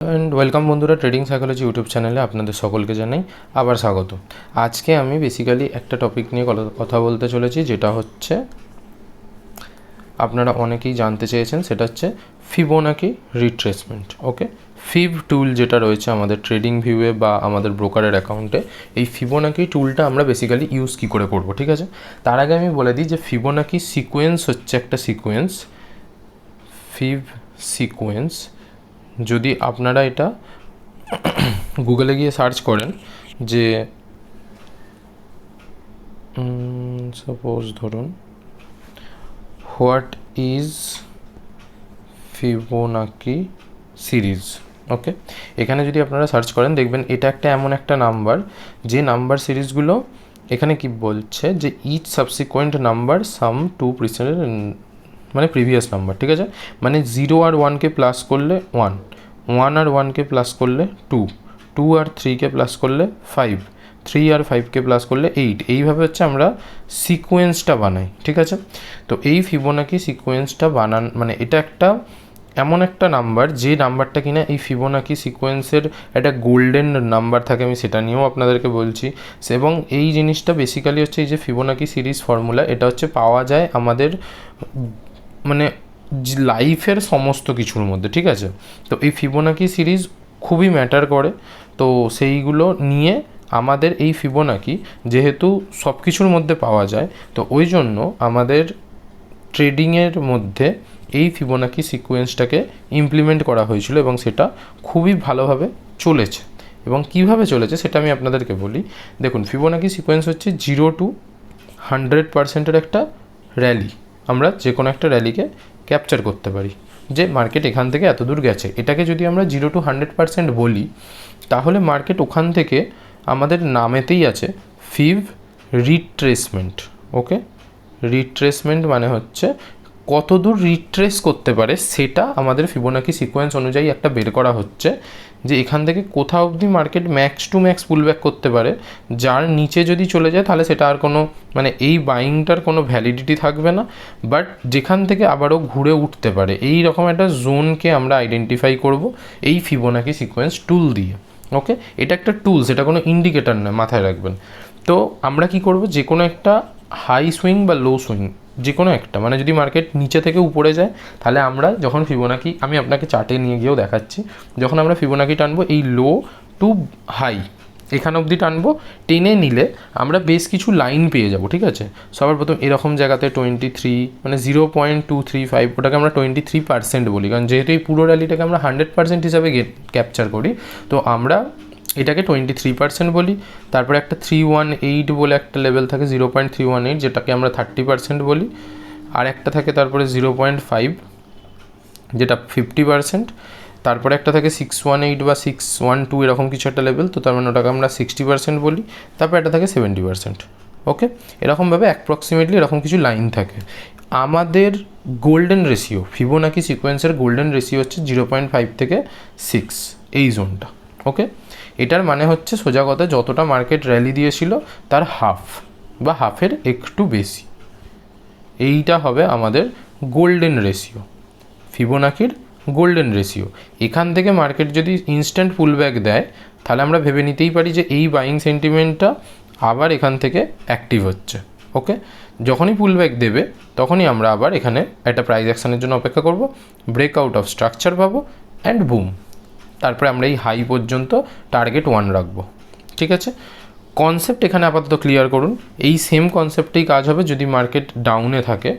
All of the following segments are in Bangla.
অ্যান্ড ওয়েলকাম বন্ধুরা ট্রেডিং সাইকোলজি ইউটিউব চ্যানেলে আপনাদের সকলকে জানাই আবার স্বাগত। আজকে আমি বেসিক্যালি একটা টপিক নিয়ে কথা বলতে চলেছি, যেটা হচ্ছে আপনারা অনেকেই জানতে চেয়েছেন, সেটা হচ্ছে ফিবোনাকি রিট্রেসমেন্ট ওকে ফিভ টুল যেটা রয়েছে আমাদের ট্রেডিং ভিউয়ে বা আমাদের ব্রোকারের অ্যাকাউন্টে এই ফিবোনাকি টুলটা আমরা বেসিক্যালি ইউজ কী করে করব, ঠিক আছে? তার আগে আমি বলে দিই যে ফিবোনাকি সিকোয়েন্স হচ্ছে একটা সিকোয়েন্স ফিভ সিকোয়েন্স যদি আপনারা এটা গুগলে গিয়ে সার্চ করেন যে সাপোজ ধরুন, what is Fibonacci series? Okay? এখানে যদি আপনারা সার্চ করেন, দেখবেন এটা একটা এমন একটা নাম্বার, যে নাম্বার সিরিজগুলো এখানে কি বলছে যে each subsequent number sum to present মানে প্রিভিয়াস নাম্বার ঠিক আছে? মানে জিরো আর ওয়ানকে প্লাস করলে ওয়ান ওয়ান আর ওয়ানকে প্লাস করলে টু টু আর থ্রিকে প্লাস করলে ফাইভ থ্রি আর ফাইভকে প্লাস করলে এইট এইভাবে হচ্ছে আমরা সিকোয়েন্সটা বানাই, ঠিক আছে? তো এই ফিবোনাকি সিকোয়েন্সটা বানান মানে এটা একটা এমন একটা নাম্বার যে নাম্বারটা কিনা এই ফিবোনাকি সিকোয়েন্সের একটা গোল্ডেন নাম্বার থাকে, আমি সেটা নিয়েও আপনাদেরকে বলছি। এবং এই জিনিসটা বেসিক্যালি হচ্ছে এই যে ফিবোনাকি সিরিজ ফর্মুলা এটা হচ্ছে পাওয়া যায় আমাদের মানে লাইফের সমস্ত কিছুর মধ্যে, ঠিক আছে? তো এই ফিবোনাকি সিরিজ খুবই ম্যাটার করে। তো সেইগুলো নিয়ে আমাদের এই ফিবোনাকি যেহেতু সব কিছুর মধ্যে পাওয়া যায়, তো ওই জন্য আমাদের ট্রেডিংয়ের মধ্যে এই ফিবোনাকি সিকোয়েন্সটাকে ইমপ্লিমেন্ট করা হয়েছিল এবং সেটা খুবই ভালোভাবে চলেছে। এবং কীভাবে চলেছে সেটা আমি আপনাদেরকে বলি। দেখুন ফিবোনাকি সিকোয়েন্স হচ্ছে জিরো টু হান্ড্রেড পার্সেন্টের একটা র্যালি আমরা যে কোনো একটা র্যালিকে ক্যাপচার করতে পারি। যে মার্কেট এখান থেকে এত দূর গেছে। এটাকে যদি আমরা জিরো টু হান্ড্রেড পার্সেন্ট বলি, তাহলে মার্কেট ওখান থেকে আমাদের নামেতেই আছে ফিভ রিট্রেসমেন্ট ওকে রিট্রেসমেন্ট মানে হচ্ছে কত দূর রিট্রেস করতে পারে সেটা আমাদের ফিবোনাকি সিকোয়েন্স অনুযায়ী একটা বের করা হচ্ছে, যে এখান থেকে কোথাও অবধি market max to max pullback করতে পারে, যার নিচে যদি চলে যায় তাহলে সেটা আর কোনো মানে এই বাইংটার কোনো ভ্যালিডিটি থাকবে না বাট যেখান থেকে আবারও ঘুরে উঠতে পারে, এই রকম একটা জোনকে আমরা আইডেন্টিফাই করব এই ফিবোনাকি সিকোয়েন্স টুল দিয়ে ওকে এটা একটা টুলস এটা কোনো ইন্ডিকেটার নয় মাথায় রাখবেন। তো আমরা কি করব? যে কোনো একটা হাই সুইং বা লো সুইং যে কোনো একটা। মানে যদি মার্কেট নিচে থেকে উপরে যায়, তাহলে আমরা যখন ফিবোনাকি আমি আপনাকে চার্টে নিয়ে গিয়েও দেখাচ্ছি, যখন আমরা ফিবোনাকি টানবো, এই লো টু হাই এখানে অবধি টানবো, টেনে নিলে আমরা বেশ কিছু লাইন পেয়ে যাব, ঠিক আছে? সবার প্রথম এরকম জায়গাতে টোয়েন্টি থ্রি মানে zero point two three five ওটাকে আমরা টোয়েন্টি থ্রি পার্সেন্ট বলি, কারণ যেহেতু এই পুরো র্যালিটাকে আমরা হান্ড্রেড পার্সেন্ট হিসাবে ক্যাপচার করি, তো আমরা এটাকে টোয়েন্টি থ্রি পার্সেন্ট বলি, তারপরে একটা থ্রি ওয়ান এইট বলে একটা লেভেল থাকে zero point three one eight যেটাকে আমরা থার্টি পার্সেন্ট বলি, আর একটা থাকে তারপরে জিরো পয়েন্ট ফাইভ যেটা ফিফটি পার্সেন্ট তারপরে একটা থাকে সিক্স ওয়ান এইট বা সিক্স ওয়ান টু এরকম কিছু একটা লেভেল তো তার মানে ওটাকে আমরা সিক্সটি পার্সেন্ট বলি, তারপর একটা থাকে সেভেন্টি পার্সেন্ট ওকে এরকমভাবে অ্যাপ্রক্সিমেটলি এরকম কিছু লাইন থাকে। আমাদের গোল্ডেন রেশিও ফিবোনাকি সিকোয়েন্সের গোল্ডেন রেশিও হচ্ছে জিরো পয়েন্ট ফাইভ থেকে সিক্স এই জোনটা ওকে এটার মানে হচ্ছে সোজা কথা, যতটা মার্কেট র্যালি দিয়েছিল, তার হাফ বা হাফের একটু বেশি। এইটা হবে আমাদের গোল্ডেন রেশিও ফিবোনাকির গোল্ডেন রেশিও এখান থেকে মার্কেট যদি ইনস্ট্যান্ট পুলব্যাক দেয়, তাহলে আমরা ভেবে নিতেই পারি যে এই বাইং সেন্টিমেন্টটা আবার এখান থেকে অ্যাক্টিভ হচ্ছে ওকে যখনই পুলব্যাক দেবে, তখনই আমরা আবার এখানে একটা প্রাইজ অ্যাকশনের জন্য অপেক্ষা করব ব্রেকআউট অফ স্ট্রাকচার পাবো অ্যান্ড বুম তারপরে আমরা এই হাই পর্যন্ত টার্গেট ওয়ান রাখব। ঠিক আছে? কনসেপ্ট এখানে আপাতত ক্লিয়ার করুন। এই সেম কনসেপ্টেই কাজ হবে যদি মার্কেট ডাউনে থাকে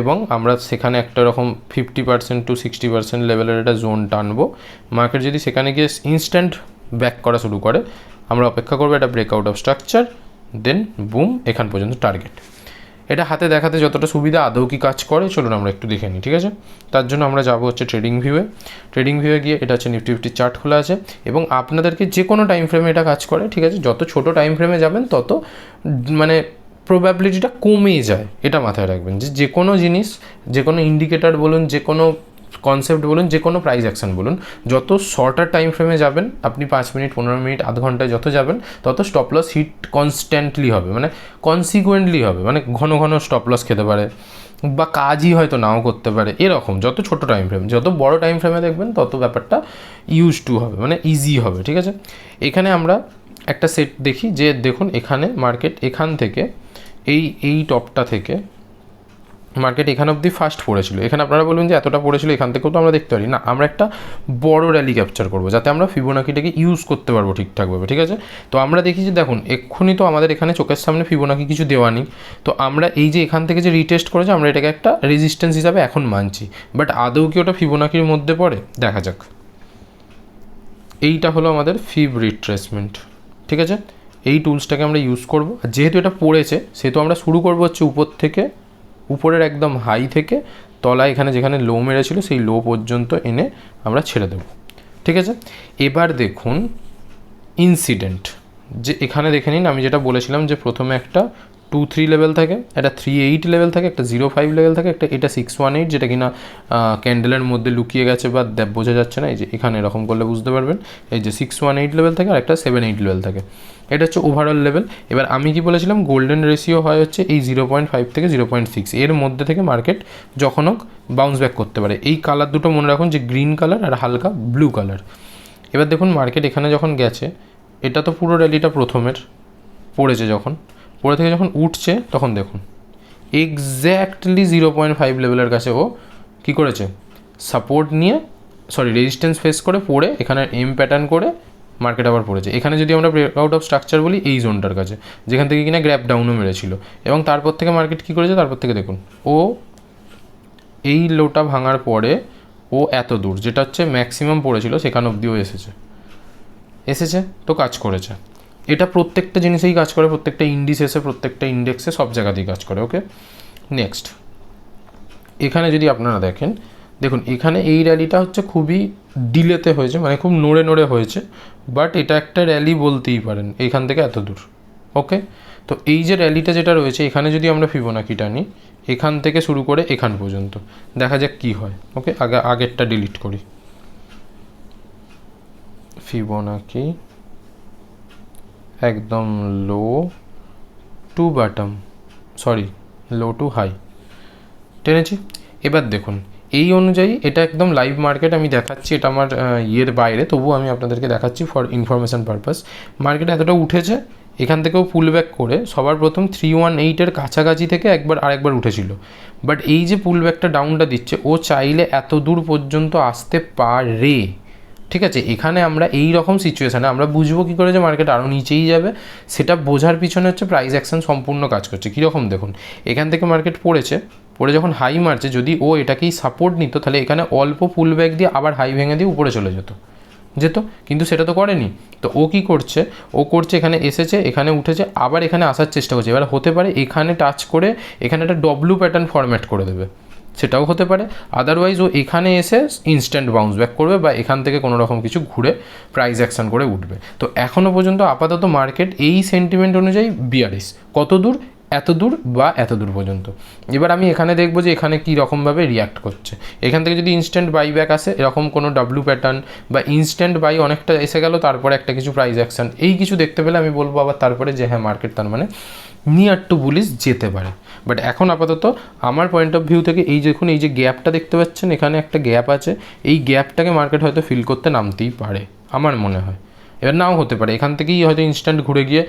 এবং আমরা সেখানে একটা রকম fifty percent to sixty percent লেভেলের একটা জোন টানবো। মার্কেট যদি সেখানে গিয়ে ইনস্ট্যান্ট ব্যাক করা শুরু করে, আমরা অপেক্ষা করব একটা breakout of structure then boom এখান পর্যন্ত টার্গেট এটা হাতে দেখাতে যতটা সুবিধা আদৌ কি কাজ করে, চলুন আমরা একটু দেখে নিই, ঠিক আছে? তার জন্য আমরা যাব হচ্ছে ট্রেডিং ভিউয়ে ট্রেডিং ভিউয়ে গিয়ে এটা হচ্ছে নিফটি ফিফটি চার্ট খোলা আছে এবং আপনাদেরকে যে কোনো টাইম ফ্রেমে এটা কাজ করে, ঠিক আছে? যত ছোট টাইম ফ্রেমে যাবেন, তত মানে প্রবাবিলিটিটা কমে যায়, এটা মাথায় রাখবেন। যে যে কোনো জিনিস, যে কোনো ইন্ডিকেটার বলুন, যে কোনো কনসেপ্ট বলুন, যে কোনো প্রাইস অ্যাকশন বলুন, যত শর্টার টাইম ফ্রেমে যাবেন, আপনি পাঁচ মিনিট, পনেরো মিনিট, আধ ঘন্টায় যত যাবেন, তত স্টপ লস হিট কনস্ট্যান্টলি হবে মানে কনসিকুয়েন্টলি হবে মানে ঘন ঘন স্টপ লস খেতে পারে, বা কাজই হয়তো নাও করতে পারে, এরকম, যত ছোট টাইম ফ্রেম যত বড় টাইম ফ্রেমে দেখবেন, তত ব্যাপারটা ইউজ টু হবে মানে ইজি হবে, ঠিক আছে? এখানে আমরা একটা সেট দেখি, যে দেখুন, এখানে মার্কেট এখান থেকে, এই এই টপটা থেকে মার্কেট এখানে অবধি ফার্স্ট পড়েছিল। এখানে আপনারা বলবেন যে এতটা পড়েছিল, এখান থেকেও তো আমরা দেখতে পারি। না, আমরা একটা বড় র্যালি ক্যাপচার করব, যাতে আমরা ফিবোনাকিটাকে ইউজ করতে পারব ঠিকঠাকভাবে, ঠিক আছে? তো আমরা দেখি যে দেখুন, এক্ষুনি তো আমাদের এখানে চোখের সামনে ফিবোনাকি কিছু দেওয়া নেই। তো আমরা এই যে এখান থেকে যে রিটেস্ট করেছে, আমরা এটাকে একটা রেজিস্ট্যান্স হিসাবে এখন মানছি। বাট আদৌ কি ওটা ফিবোনাকির মধ্যে পড়ে? দেখা যাক। এইটা হলো আমাদের ফিব রিট্রেসমেন্ট ঠিক আছে? এই টুলসটাকে আমরা ইউজ করব। আর যেহেতু এটা পড়েছে, সেহেতু আমরা শুরু করব হচ্ছে উপর থেকে উপরের একদম হাই থেকে তলা এখানে যেখানে লো মেরেছিল সেই লো পর্যন্ত এনে আমরা ছেড়ে দেবো। ঠিক আছে? এবার দেখুন ইনসিডেন্ট যে এখানে দেখে নিন, আমি যেটা বলেছিলাম যে প্রথমে একটা টু থ্রি লেভেল থাকে, একটা থ্রি এইট লেভেল থাকে, একটা জিরো ফাইভ লেভেল থাকে, একটা এটা সিক্স ওয়ান এইট যেটা কিনা ক্যান্ডেলের মধ্যে লুকিয়ে গেছে বা বোঝা যাচ্ছে না, এই যে এখানে এরকম করলে বুঝতে পারবেন। এই যে সিক্স ওয়ান এইট লেভেল থাকে আর একটা সেভেন এইট লেভেল থাকে। এটা হচ্ছে ওভারঅল লেভেল এবার আমি কি বলেছিলাম গোল্ডেন রেশিও হয় হচ্ছে এই জিরো পয়েন্ট ফাইভ থেকে জিরো পয়েন্ট সিক্স এর মধ্যে থেকে মার্কেট যখন হোক বাউন্স ব্যাক করতে পারে। এই কালার দুটো মনে রাখুন যে গ্রিন কালার আর হালকা ব্লু কালার এবার দেখুন মার্কেট এখানে যখন গেছে, এটা তো পুরো র্যালিটা প্রথমের, পড়েছে যখন। পড়ে থেকে যখন উঠছে, তখন দেখুন। এক্স্যাক্টলি জিরো পয়েন্ট ফাইভ লেভেলের কাছে ও কী করেছে? সাপোর্ট নিয়ে সরি রেজিস্ট্যান্স ফেস করে, পড়ে, এখানে এম প্যাটার্ন করে মার্কেট আবার পড়েছে। এখানে যদি আমরা ব্রেকআউট অফ স্ট্রাকচার বলি, এই জোনটার কাছে, যেখান থেকে কিনা গ্র্যাপ ডাউনও মেরেছিল। এবং তারপর থেকে মার্কেট কী করেছে? তারপর থেকে দেখুন, ও এই লোটা ভাঙার পরে ও এত দূর, যেটা হচ্ছে ম্যাক্সিমাম পড়েছিল, সেখান অবধিও এসেছে। এসেছে, তো কাজ করেছে। এটা প্রত্যেকটা জিনিসেই কাজ করে, প্রত্যেকটা ইন্ডিসেসে প্রত্যেকটা ইন্ডেক্সে সব জায়গাতেই কাজ করে ওকে নেক্সট এখানে যদি আপনারা দেখেন দেখুন, এখানে এই র্যালিটা হচ্ছে খুবই ডিলেতে হয়েছে মানে খুব নড়ে নড়ে হয়েছে বাট এটা একটা র্যালি বলতেই পারেন এইখান থেকে এত দূর ওকে তো এই যে র্যালিটা যেটা রয়েছে, এখানে যদি আমরা ফিবোনাকিটা নিই এখান থেকে শুরু করে এখান পর্যন্ত, দেখা যাক কি হয় ওকে আগে, আগেরটা ডিলিট করি। ফিবোনাকি একদম low to bottom sorry low to high টেনেছি? এবার দেখুন এই অনুযায়ী এটা একদম লাইভ মার্কেট আমি দেখাচ্ছি, এটা আমার ইয়ের বাইরে। তবুও আমি আপনাদেরকে দেখাচ্ছি ফর ইনফরমেশান পারপাস মার্কেট এতটা উঠেছে, এখান থেকেও পুল ব্যাক করে সবার প্রথম থ্রি ওয়ান এইটের কাছাকাছি থেকে একবার আরেকবার উঠেছিল। বাট এই যে পুল ব্যাকটা ডাউনটা দিচ্ছে, ও চাইলে এত দূর পর্যন্ত আসতে পারে। ঠিক আছে? এখানে আমরা এই রকম সিচুয়েশানে আমরা বুঝব কী করে যে মার্কেট আরও নিচেই যাবে। সেটা বোঝার পিছনে হচ্ছে প্রাইস অ্যাকশন সম্পূর্ণ কাজ করছে। কীরকম দেখুন, এখান থেকে মার্কেট পড়েছে পড়ে যখন হাই মারছে, যদি ও এটাকেই সাপোর্ট নিত, তাহলে এখানে অল্প পুল ব্যাক দিয়ে আবার হাই ভেঙে দিয়ে উপরে চলে যেত। যেত? কিন্তু সেটা তো করেনি। তো ও কি করছে? ও করছে, এখানে এসেছে, এখানে উঠেছে, আবার এখানে আসার চেষ্টা করছে। এবার হতে পারে এখানে টাচ করে, এখানে একটা ডব্লু প্যাটার্ন ফরম্যাট করে দেবে। সেটাও হতে পারে। আদারওয়াইজ ও এখানে এসে ইনস্ট্যান্ট বাউন্স ব্যাক করবে বা এখান থেকে কোনো রকম কিছু ঘুরে প্রাইস অ্যাকশন করে উঠবে। তো এখনও পর্যন্ত আপাতত মার্কেট এই সেন্টিমেন্ট অনুযায়ী বিয়ারিস কত দূর? এত দূর বা এত দূর পর্যন্ত। এবার আমি এখানে দেখব যে এখানে কী রকমভাবে রিয়াক্ট করছে। এখান থেকে যদি ইনস্ট্যান্ট বাই ব্যাক আসে, এরকম কোনো ডাব্লু প্যাটার্ন বা ইনস্ট্যান্ট বাই অনেকটা এসে গেল, তারপরে একটা কিছু প্রাইস অ্যাকশন এই কিছু দেখতে পেলে আমি বলব আবার তারপরে যে হ্যাঁ মার্কেট তার মানে নিয়ার টু বুলিশ যেতে পারে। বাট এখন আপাতত আমার পয়েন্ট অফ ভিউ থেকে এই দেখুন, এই যে গ্যাপটা দেখতে পাচ্ছেন, এখানে একটা গ্যাপ আছে। এই গ্যাপটাকে মার্কেট হয়তো ফিল করতে নামতেই পারে, আমার মনে হয়। এবার নাও হতে পারে। এখান থেকেই হয়তো ইনস্ট্যান্ট ঘুরে গিয়ে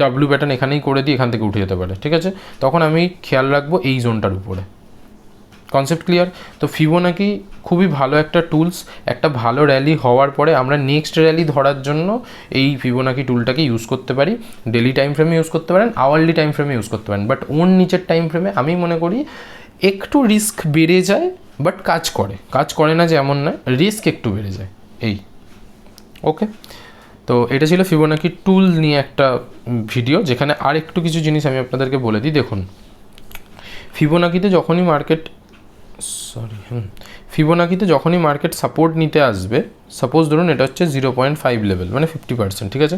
ডাব্লু প্যাটার্ন এখানেই করে দিয়ে এখান থেকে উঠে যেতে পারে, ঠিক আছে? তখন আমি খেয়াল রাখব এই জোনটার উপরে। কনসেপ্ট ক্লিয়ার তো ফিবো নাকি খুবই ভালো একটা টুলস একটা ভালো র্যালি হওয়ার পরে আমরা নেক্সট র্যালি ধরার জন্য এই ফিবোনাকি টুলটাকে ইউজ করতে পারি। ডেলি টাইম ফ্রেমে ইউজ করতে পারেন আওয়ারলি টাইম ফ্রেমে ইউজ করতে পারেন। বাট ওর নিচের টাইম ফ্রেমে আমি মনে করি একটু রিস্ক বেড়ে যায় বাট কাজ করে। কাজ করে না যে এমন নয় রিস্ক একটু বেড়ে যায়। এই। ওকে তো এটা ছিল ফিবোনাকি টুল নিয়ে একটা ভিডিও যেখানে আর একটু কিছু জিনিস আমি আপনাদেরকে বলে দিই। দেখুন ফিবোনাকিতে যখনই মার্কেট সরি হুম ফিবোনাকিতে যখনই মার্কেট সাপোর্ট নিতে আসবে সাপোজ ধরুন এটা হচ্ছে জিরো পয়েন্ট ফাইভ লেভেল মানে ফিফটি পার্সেন্ট ঠিক আছে?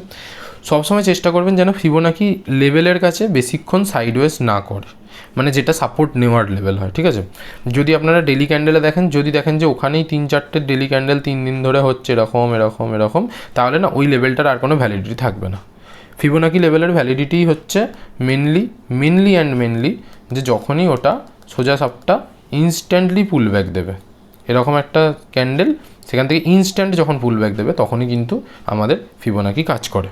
সবসময় চেষ্টা করবেন যেন ফিবোনাকি লেভেলের কাছে বেশিক্ষণ সাইডওয়েজ না করে। মানে যেটা সাপোর্ট নেওয়ার লেভেল হয়, ঠিক আছে? যদি আপনারা ডেলি ক্যান্ডেলে দেখেন, যদি দেখেন যে ওখানেই তিন চারটে ডেলি ক্যান্ডেল তিন দিন ধরে হচ্ছে এরকম এরকম এরকম, তাহলে না ওই লেভেলটার আর কোনো ভ্যালিডিটি থাকবে না। ফিবোনাকি লেভেলের ভ্যালিডিটি হচ্ছে মেনলি মেনলি অ্যান্ড মেনলি যে যখনই ওটা সোজা সাপটা ইনস্ট্যান্টলি পুল ব্যাক দেবে। এরকম একটা ক্যান্ডেল সেখান থেকে ইনস্ট্যান্ট যখন পুল ব্যাক দেবে, তখনই কিন্তু আমাদের ফিবোনাকি কাজ করে।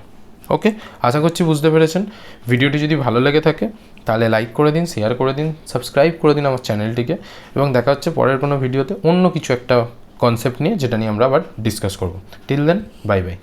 ওকে আশা করছি বুঝতে পেরেছেন। ভিডিওটি যদি ভালো লেগে থাকে, তাহলে লাইক করে দিন শেয়ার করে দিন সাবস্ক্রাইব করে দিন আমার চ্যানেলটিকে এবং দেখা হচ্ছে পরের কোনো ভিডিওতে অন্য কিছু একটা কনসেপ্ট নিয়ে যেটা নিয়ে আমরা আবার ডিসকাস করব। Till then bye bye